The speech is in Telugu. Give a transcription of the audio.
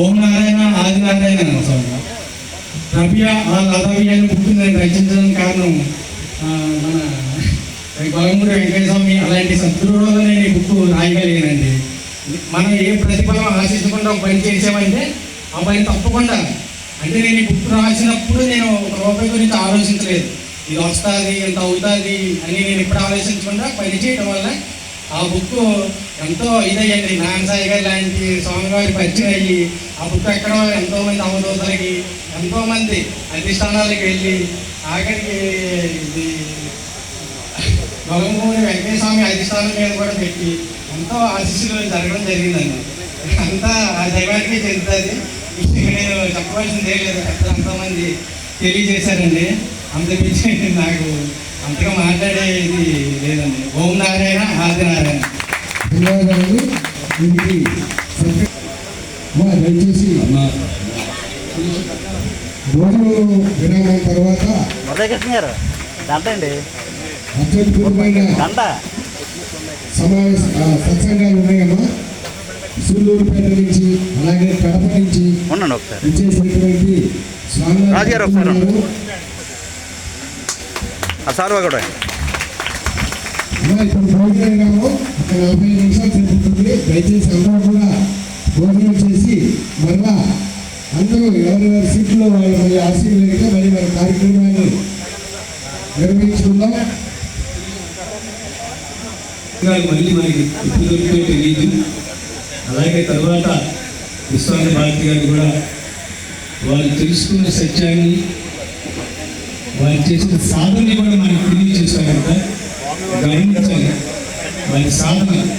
ఓం నారాయణ ఆదినారాయణ స్వామి రవ్య ఆ లతవ్య అని బుక్ రచించడానికి కారణం మన మన వెంకటేశ్వర స్వామి అలాంటి సద్గురువులో నేను బుక్ రాయగలిగానండి మనం ఏ ప్రతిఫలం ఆశించకుండా ఒక పని చేసామంటే ఆ పని తప్పకుండా. అంటే నేను ఈ బుక్ రాసినప్పుడు నేను ఒక రూపాయి గురించి ఆలోచించలేదు. ఇది వస్తుంది ఎంత అవుతుంది అని నేను ఇప్పుడు ఆలోచించకుండా పని చేయడం వల్ల ఆ బుక్ ఎంతో ఇదయ్యండి. నాన్న సాయి గారు లాంటి స్వామివారి పరిచయం అయ్యి ఆ బుక్ ఎక్కడో ఎంతో మంది ఎంతోమంది ఎంతో మంది అధిష్టానాలకు వెళ్ళి ఆఖరికి ఇది గౌరవమూరి వెంకటేశ్వామి అధిష్టానం మీద కూడా పెట్టి ఎంతో ఆశీస్సులు జరగడం జరిగిందండి. అంతా ఆ దైవానికి చెందుతుంది. నేను చెప్పవలసింది ఏం లేదు పెద్దలు ఎంతోమంది తెలియజేశారండి. అంత పిచ్చి నాకు అంతగా మాట్లాడేది లేదండి. ఓం నారాయణ ఆది నారాయణ. దయచేసి భోజనం విరామం తర్వాత సమావేశ సత్సంగాలు ఉన్నాయమ్మా. సూళ్ళూరుపేట నుంచి అలాగే కడప నుంచి ఇచ్చేసినటువంటి కూడా అమ్మా, ఇప్పుడు భోజనం విరామం ఒక నలభై నిమిషాలు జరుగుతుంది దయచేసి అందరూ చేసి మరలా అందరూ ఎవరెవరి సీట్లో వాళ్ళు మళ్ళీ ఆశీర్వదిగా మళ్ళీ మన కార్యక్రమాన్ని నిర్వహించుకుందాం మళ్ళీ మనకి ఎప్పుడు దొరుకుతాయో తెలియదు అలాగే తర్వాత విశ్వామి భారతి గారు కూడా వారు తెలుసుకున్న సత్యాన్ని వారు చేసిన సాధనని కూడా మనకి తెలియజేశారు కదా. గమనించాలి. వారి సాధన.